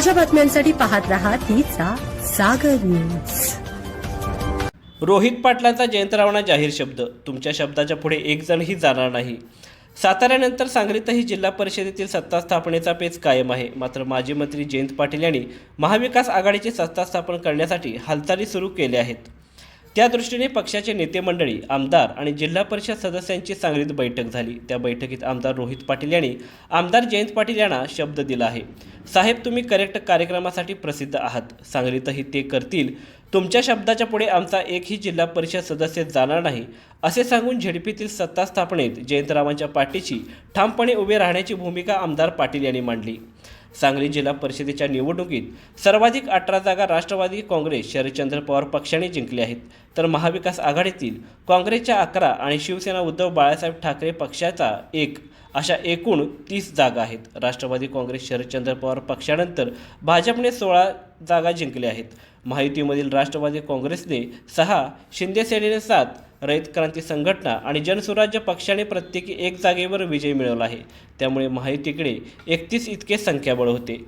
ताज्या बातम्यांसाठी पाहत रहा तिचा सागर न्यूज. रोहित पाटलांचा जयंतरावांना जाहीर शब्द. तुमच्या शब्दाच्या पुढे एक जणही जाणार नाही. साताऱ्यानंतर सांगलीतही जिल्हा परिषदेतील सत्ता स्थापनेचा पेच कायम आहे. मात्र माजी मंत्री जयंत पाटील यांनी महाविकास आघाडीची सत्ता स्थापन करण्यासाठी हालचाली सुरू केल्या आहेत. त्या दृष्टीने पक्षाचे नेते मंडळी आमदार आणि जिल्हा परिषद सदस्यांची सांगलीत बैठक झाली. त्या बैठकीत आमदार रोहित पाटील यांनी आमदार जयंत पाटील यांना शब्द दिला आहे. साहेब तुम्ही करेक्ट कार्यक्रमासाठी प्रसिद्ध आहात. सांगलीतही ते करतील. तुमच्या शब्दाच्या पुढे आमचा एकही जिल्हा परिषद सदस्य जाणार नाही असे सांगून झेडपीतील सत्ता स्थापनेत जयंतरावांच्या पाठीशी ठामपणे उभे राहण्याची भूमिका आमदार पाटील यांनी मांडली. सांगली जिल्हा परिषदेच्या निवडणुकीत सर्वाधिक अठरा जागा राष्ट्रवादी काँग्रेस शरदचंद्र पवार पक्षाने जिंकल्या आहेत. तर महाविकास आघाडीतील काँग्रेसच्या अकरा आणि शिवसेना उद्धव बाळासाहेब ठाकरे पक्षाचा एक अशा एकूण तीस जागा आहेत. राष्ट्रवादी काँग्रेस शरदचंद्र पवार पक्षानंतर भाजपने सोळा जागा जिंकल्या आहेत. महायुतीमधील राष्ट्रवादी काँग्रेसने सहा शिंदे सेनेने सात रयत क्रांती संघटना आणि जनसुराज्य पक्षाने प्रत्येकी एक जागेवर विजय मिळवला आहे. त्यामुळे महायुतीकडे एकतीस इतके संख्याबळ होते.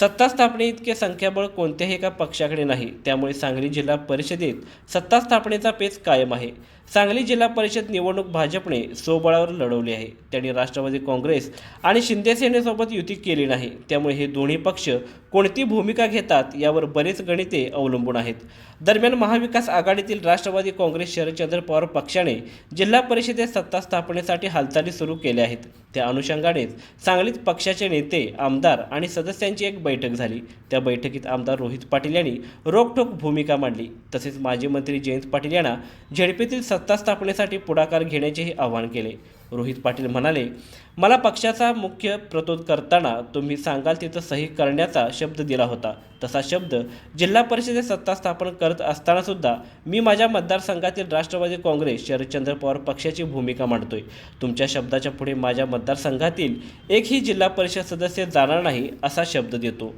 सत्ता स्थापने इतके संख्याबळ कोणत्याही एका पक्षाकडे नाही. त्यामुळे सांगली जिल्हा परिषदेत सत्ता स्थापनेचा पेच कायम आहे. सांगली जिल्हा परिषद निवडणूक भाजपने स्वबळावर लढवली आहे. त्यांनी राष्ट्रवादी काँग्रेस आणि शिंदे सेनेसोबत युती केली नाही. त्यामुळे हे दोन्ही पक्ष कोणती भूमिका घेतात यावर बरेच गणिते अवलंबून आहेत. दरम्यान महाविकास आघाडीतील राष्ट्रवादी काँग्रेस शरदचंद्र पवार पक्षाने जिल्हा परिषदेत सत्ता स्थापनेसाठी हालचाली सुरू केल्या आहेत. त्या अनुषंगानेच सांगलीत पक्षाचे नेते आमदार आणि सदस्यांची एक बैठक झाली. त्या बैठकीत आमदार रोहित पाटील यांनी रोखठोक भूमिका मांडली. तसेच माजी मंत्री जयंत पाटील यांना झेडपीतील सत्ता स्थापनेसाठी पुढाकार घेण्याचेही आवाहन केले. रोहित पाटील म्हणाले मला पक्षाचा मुख्य प्रतोद करताना तुम्ही सांगाल तिथं सही करण्याचा शब्द दिला होता. तसा शब्द जिल्हा परिषदेत सत्ता स्थापन करत असताना सुद्धा मी माझ्या मतदारसंघातील राष्ट्रवादी काँग्रेस शरदचंद्र पवार पक्षाची भूमिका मांडतोय. तुमच्या शब्दाच्या पुढे माझ्या मतदारसंघातील एकही जिल्हा परिषद सदस्य जाणार नाही असा शब्द देतो.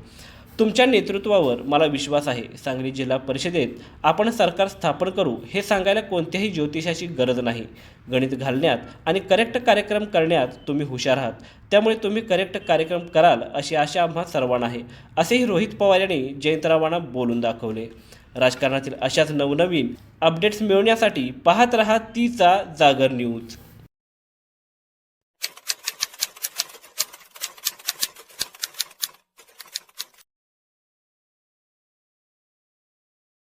तुमच्या नेतृत्वावर मला विश्वास आहे सांगली जिल्हा परिषदेत आपण सरकार स्थापन करू हे सांगायला कोणत्याही ज्योतिषाची गरज नाही. गणित घालण्यात आणि करेक्ट कार्यक्रम करण्यात तुम्ही हुशार आहात. त्यामुळे तुम्ही करेक्ट कार्यक्रम कराल अशी आशा आम्हा सर्वांना आहे असेही रोहित पवार यांनी जयंतरावांना बोलून दाखवले. राजकारणातील अशाच नवनवीन अपडेट्स मिळवण्यासाठी पाहत रहा तीचा जागर न्यूज